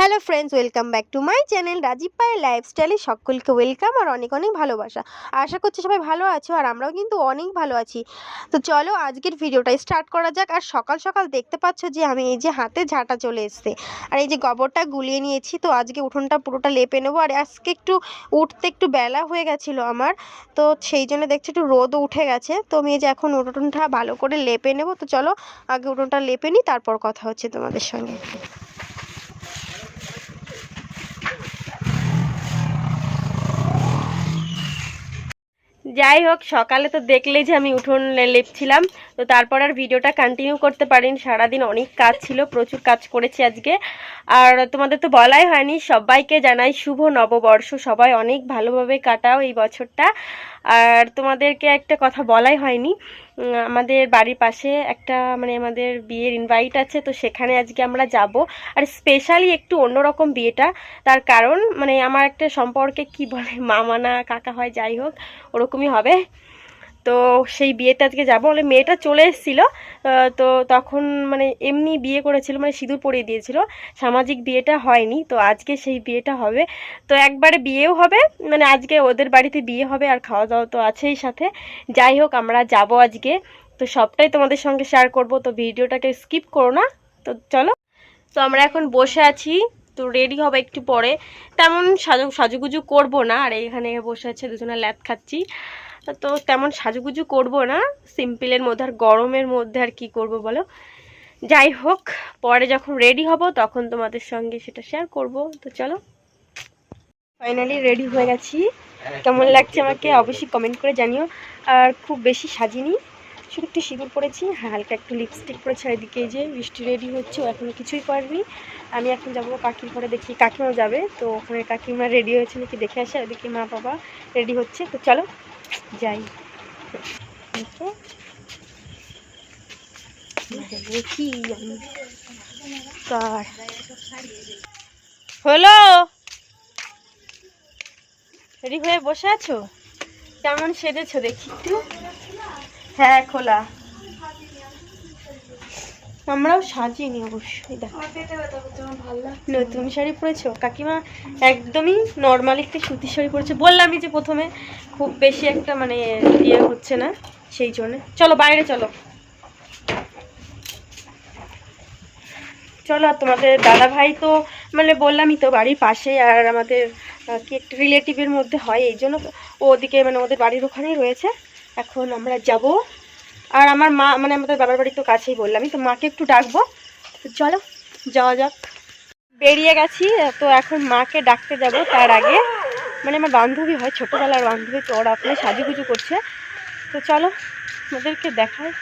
Hello friends welcome back to my channel Rajib পায়ের লাইফস্টাইলে সকলকে ওয়েলকাম আর অনেক অনেক ভালোবাসা। আশা করছি সবাই ভালো আছো আর আমরাও কিন্তু অনেক ভালো আছি। তো চলো আজকের ভিডিওটা স্টার্ট করা যাক আর সকাল সকাল দেখতে পাচ্ছ যে আমি এই যে হাতে ঝাঁটা চলে এসছে। আর এই যে গোবরটা গুলিয়ে নিয়েছি, তো আজকে উঠোনটা পুরোটা লেপে নেব আর আজকে একটু উঠতে একটু বেলা হয়ে গেছিল আমার। তো সেই জন্য দেখছি একটু রোদও উঠে গেছে, তো আমি এই যে এখন উঠোনটা ভালো করে লেপে নেব। তো চলো আগে উঠোনটা লেপে নিই, তারপর কথা হচ্ছে তোমাদের সঙ্গে। যাই হোক, সকালে তো দেখলেই যে আমি উঠোন লেপছিলাম। তো তারপর আর ভিডিওটা কন্টিনিউ করতে পারিনি। সারাদিন অনেক কাজ ছিল, প্রচুর কাজ করেছি আজকে। আর তোমাদের তো বলাই হয়নি, সবাইকে জানাই শুভ নববর্ষ। সবাই অনেক ভালোভাবে কাটাও এই বছরটা। আর তোমাদেরকে একটা কথা বলাই হয়নি। আমাদের বাড়ির পাশে একটা মানে আমাদের বিয়ের ইনভাইট আছে, তো সেখানে আজকে আমরা যাব। আর স্পেশালি একটু অন্যরকম বিয়েটা। তার কারণ মানে আমার একটা সম্পর্কে কি বলে মামা না কাকা হয়, যাই হোক, ওরকমই হবে। তো সেই বিয়েতে আজকে যাব বলে মেয়েটা চলে এসেছিল। তো তখন মানে এমনি বিয়ে করেছিল মানে সিঁদুর পরিয়ে দিয়েছিল। সামাজিক বিয়েটা হয়নি, তো আজকে সেই বিয়েটা হবে। তো একবারে বিয়েও হবে মানে আজকে ওদের বাড়িতে বিয়ে হবে আর খাওয়া দাওয়া তো আছেই সাথে। যাই হোক, আমরা যাব আজকে। তো সবটাই তোমাদের সঙ্গে শেয়ার করব, তো ভিডিওটাকে স্কিপ করো না। তো চলো। তো আমরা এখন বসে আছি। তো রেডি হবে একটু পরে। তেমন সাজু, সাজুগুজু করব না, আর এইখানে বসে আছে দুজনে ল্যাদ খাচ্ছি। তো তেমন সাজুগুজু করব না সিম্পলের মধ্যে আর গরমের মধ্যে আর কি করব বলো? যাই হোক, পরে যখন রেডি হব তখন তোমাদের সঙ্গে সেটা শেয়ার করব। তো চলো। ফাইনালি রেডি হয়ে গেছি। কেমন লাগছে আমাকে অবশ্যই কমেন্ট করে জানিও। আর খুব বেশি সাজিনি। শুধু একটু সিঁদুর পরেছি, হালকা একটু লিপস্টিক পরেছি এদিকে যে বৃষ্টি রেডি হচ্ছে এখনও কিছুই করেনি আমি এখন যাব কাকির ঘরে দেখি কাকিমাও যাবে, তো ওখানে কাকিমা রেডি হয়েছে নাকি দেখে আসে, ওদিকে মা বাবা রেডি হচ্ছে, তো চলো যাই। দেখো। হলো? রেডি হয়ে বসে আছো? কেমন সেজেছো দেখি একটু। হ্যাঁ খোলা। আমরাও সাজিনি অবশ্যই দেখো। নতুন শাড়ি পরেছো? কাকিমা একদমই নর্মাল একটা সুতির শাড়ি পরেছে। বললামই যে প্রথমে খুব বেশি একটা মানে ইয়ে হচ্ছে না সেই জন্য। চলো বাইরে চলো। চলো আর তোমাদের দাদা ভাই তো মানে বললামই তো বাড়ির পাশে আর আমাদের কি একটা রিলেটিভের মধ্যে হয় এই জন্য তো ওদিকে মানে ওদের বাড়ির ওখানেই রয়েছে। এখন আমরা যাব। আর আমার মা মানে আমাদের বাবার বাড়ি তো কাছেই বললামই তো মাকে একটু ডাকবো। তো চলো, যাওয়া যাক। বেরিয়ে গেছি, তো এখন মাকে ডাকতে যাব তার আগে। মানে আমার বান্ধবী হয়, ছোটোবেলার বান্ধবী, তো ওরা আপনি সাজুগুজু করছে। তো চলো, ওদেরকে দেখায়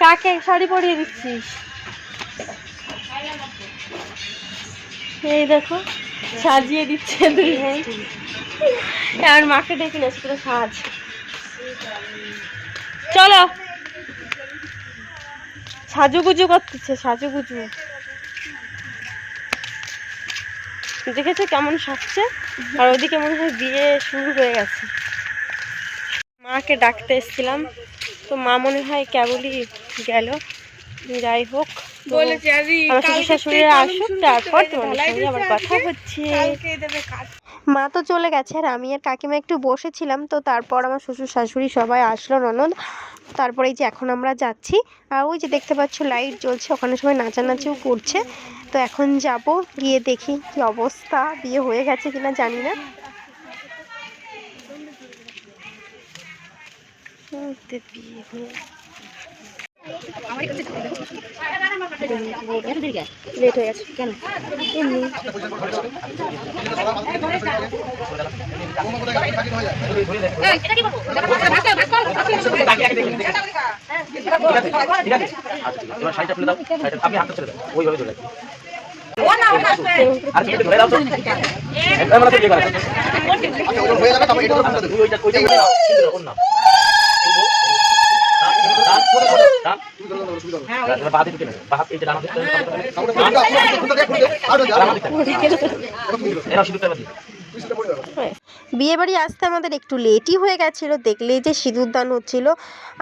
কাকে শাড়ি পরিয়ে দিচ্ছিস এই দেখো, সাজিয়ে দিচ্ছে দুই ভাই। আমার মাকে ডেকে নিয়েছে পুরো সাজ চলো। সাজুগুজু করতেছে সাজুগুজু। দেখেছ কেমন সাজছে? আর ওদিকে মনে হয় বিয়ে শুরু হয়ে গেছে। মাকে ডাকতে এসেছিলাম। তো মা মনে হয় কেবলই গেল। যাই হোক আরে আমার শ্বশুর শাশুড়িরা আসুক তারপর তোমাদের সঙ্গে আবার কথা হচ্ছে। মা তো চলে গেছে আর আমি আর কাকিমা একটু বসেছিলাম, তো তারপর আমার শ্বশুর শাশুড়ি সবাই আসলো, ননদ। তারপরে এই যে এখন আমরা যাচ্ছি, আর ওই যে দেখতে পাচ্ছ লাইট জ্বলছে, ওখানে সবাই নাচানাচিও করছে। তো এখন যাব, গিয়ে দেখি কি অবস্থা, বিয়ে হয়ে গেছে কিনা জানি না। বিয়ে হয়ে লেট হয়ে গেছে কেন? এমনি। তোমার শাড়িটা খুলে দাও শাড়িটা আপনি হাতটা ছেড়ে দাও ওইভাবে ধরে রাখি আর ধরে দাও তো একদম না তো কি করে তুই ওইটা ওইটা করে দাও কিন্তু ওর না বাহাতে ঢুকে নেবে বাহাত এই যে। ডানা দিতে এরা সিঁদুরটা এবার বিয়ে বাড়ি আসতে আমাদের একটু লেটই হয়ে গেছিল দেখলেই যে সিঁদুরদান হচ্ছিল।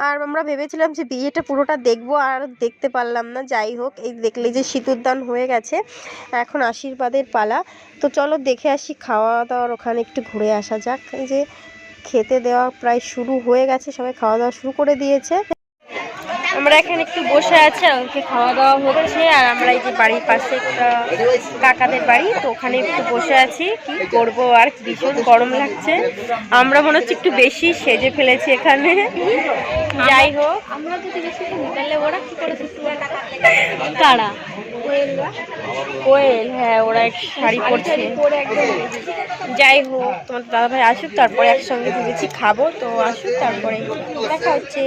আর আমরা ভেবেছিলাম যে বিয়েটা পুরোটা দেখব আর দেখতে পারলাম না। যাই হোক এই দেখলে যে সিঁদুরদান হয়ে গেছে। এখন আশীর্বাদের পালা। তো চলো দেখে আসি খাওয়া দাওয়ার ওখানে একটু ঘুরে আসা যাক। এই যে খেতে দেওয়া প্রায় শুরু হয়ে গেছে সবাই খাওয়া দাওয়া শুরু করে দিয়েছে। আমরা এখানে একটু বসে আছি ওকে খাওয়া দাওয়া হচ্ছে আর আমরা এই যে বাড়ির পাশে একটা কাকাদের বাড়ি তো ওখানে একটু বসে আছি কি করব আর ভীষণ গরম লাগছে। আমরা মনে হচ্ছে একটু বেশি সেজে ফেলেছি এখানে। যাই হোক। আমরা যদি বেশি তাহলে ওরা কি করে কারা? কোয়েল হ্যাঁ ওরা এক শাড়ি পরছে। যাই হোক তোমার দাদা ভাই আসুক তারপরে একসঙ্গে ভেবেছি খাব তো আসুক তারপরে দেখা হচ্ছে।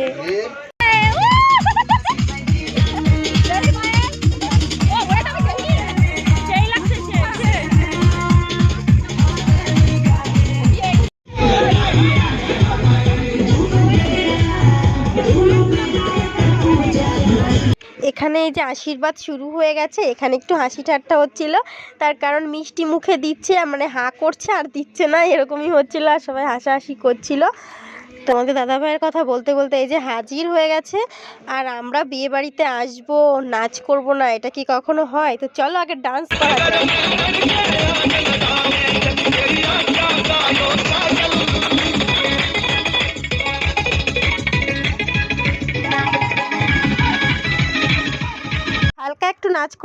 এখানে এই যে আশীর্বাদ শুরু হয়ে গেছে, এখানে একটু হাসি ঠাট্টা হচ্ছিল। তার কারণ মিষ্টি মুখে দিচ্ছে মানে হাঁ করছে, আর দিচ্ছে না, এরকমই হচ্ছিল, আর সবাই হাসাহাসি করছিল। তোমাদের দাদা ভাইয়ের কথা বলতে বলতে এই যে হাজির হয়ে গেছে, আর আমরা বিয়ে বাড়িতে আসব, নাচ করব না, এটা কি কখনো হয়? তো চলো আগে ডান্স করা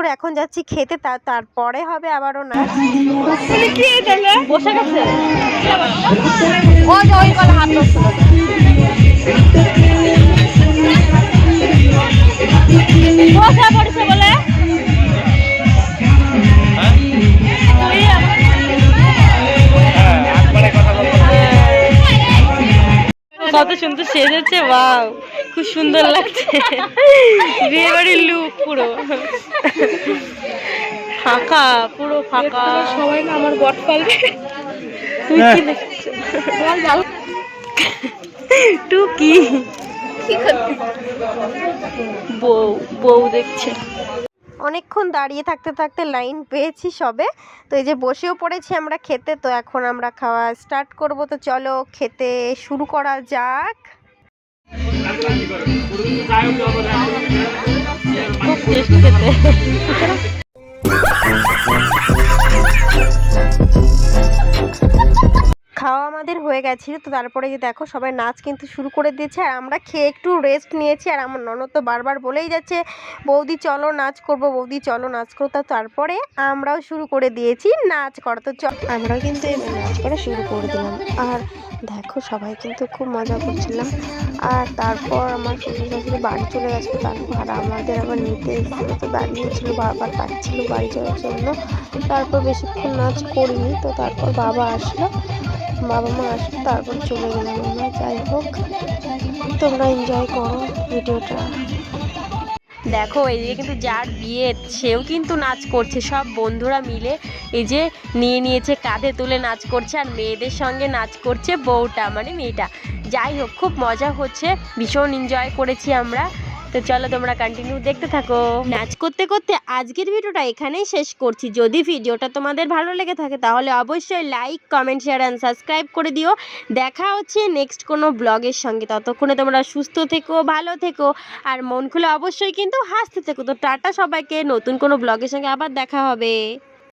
করে এখন যাচ্ছি খেতে তা তারপরে হবে আবারও না। বসে গেছে? কত সুন্দর সেজেছে বাও খুব সুন্দর লাগছে। বিয়ে বাড়ির লুক পুরো। ফাঁকা পুরো ফাঁকা। সবাই না আমার বট পালবে তুই কি দেখছ? টুকি। বউ বউ দেখছে। অনেকক্ষণ দাঁড়িয়ে থাকতে থাকতে লাইন পেয়েছি সবে। তো এই যে বসেও পড়েছি আমরা খেতে, তো এখন আমরা খাওয়া স্টার্ট করব। তো চলো খেতে শুরু করা যাক। খুব টেস্ট খেতে। আমাদের হয়ে গেছিল। তো তারপরে যে দেখো সবাই নাচ কিন্তু শুরু করে দিয়েছে। আর আমরা খেয়ে একটু রেস্ট নিয়েছি। আর আমার ননদ তো বারবার বলেই যাচ্ছে, বৌদি চলো নাচ করব, বৌদি চলো নাচ করো। তা তারপরে আমরাও শুরু করে দিয়েছি নাচ করা। তো চল আমরাও কিন্তু নাচ করা শুরু করে দিলাম। আর দেখো সবাই কিন্তু খুব মজা করছিলাম। আর তারপর আমার শ্বশুর শাশুড়ি বাড়ি চলে গেছিল। তারপর আর আমাদের আবার নিতে এসেছিল। তো দাঁড়িয়েছিল, বারবার পাচ্ছিলো বাড়ি যাওয়ার জন্য। তারপর বেশিক্ষণ নাচ করিনি। তো তারপর বাবা আসলো। বাবা মা আসলো তারপর চলে গেলাম আমরা। যাই হোক, তোমরা এনজয় করো ভিডিওটা। দেখো এইদিকে কিন্তু যার বিয়ে, সেও কিন্তু নাচ করছে। সব বন্ধুরা মিলে এই যে নিয়ে নিয়েছে, কাঁধে তুলে নাচ করছে আর মেয়েদের সঙ্গে নাচ করছে বউটা মানে মেয়েটা। যাই হোক, খুব মজা হচ্ছে। ভীষণ এনজয় করেছি আমরা। তো চলো তোমরা কন্টিনিউ দেখতে থাকো। নাচ করতে করতে আজকের ভিডিওটা এখানেই শেষ করছি। যদি ভিডিওটা তোমাদের ভালো লেগে থাকে, তাহলে অবশ্যই like comment share and subscribe করে দিও। দেখা হচ্ছে নেক্সট কোনো ব্লগের সঙ্গে। ততক্ষণে তোমরা সুস্থ থেকো, ভালো থেকো, আর মন খুলে অবশ্যই কিন্তু হাসতে থেকো। তো টাটা সবাইকে। নতুন কোনো ব্লগের সঙ্গে আবার দেখা হবে।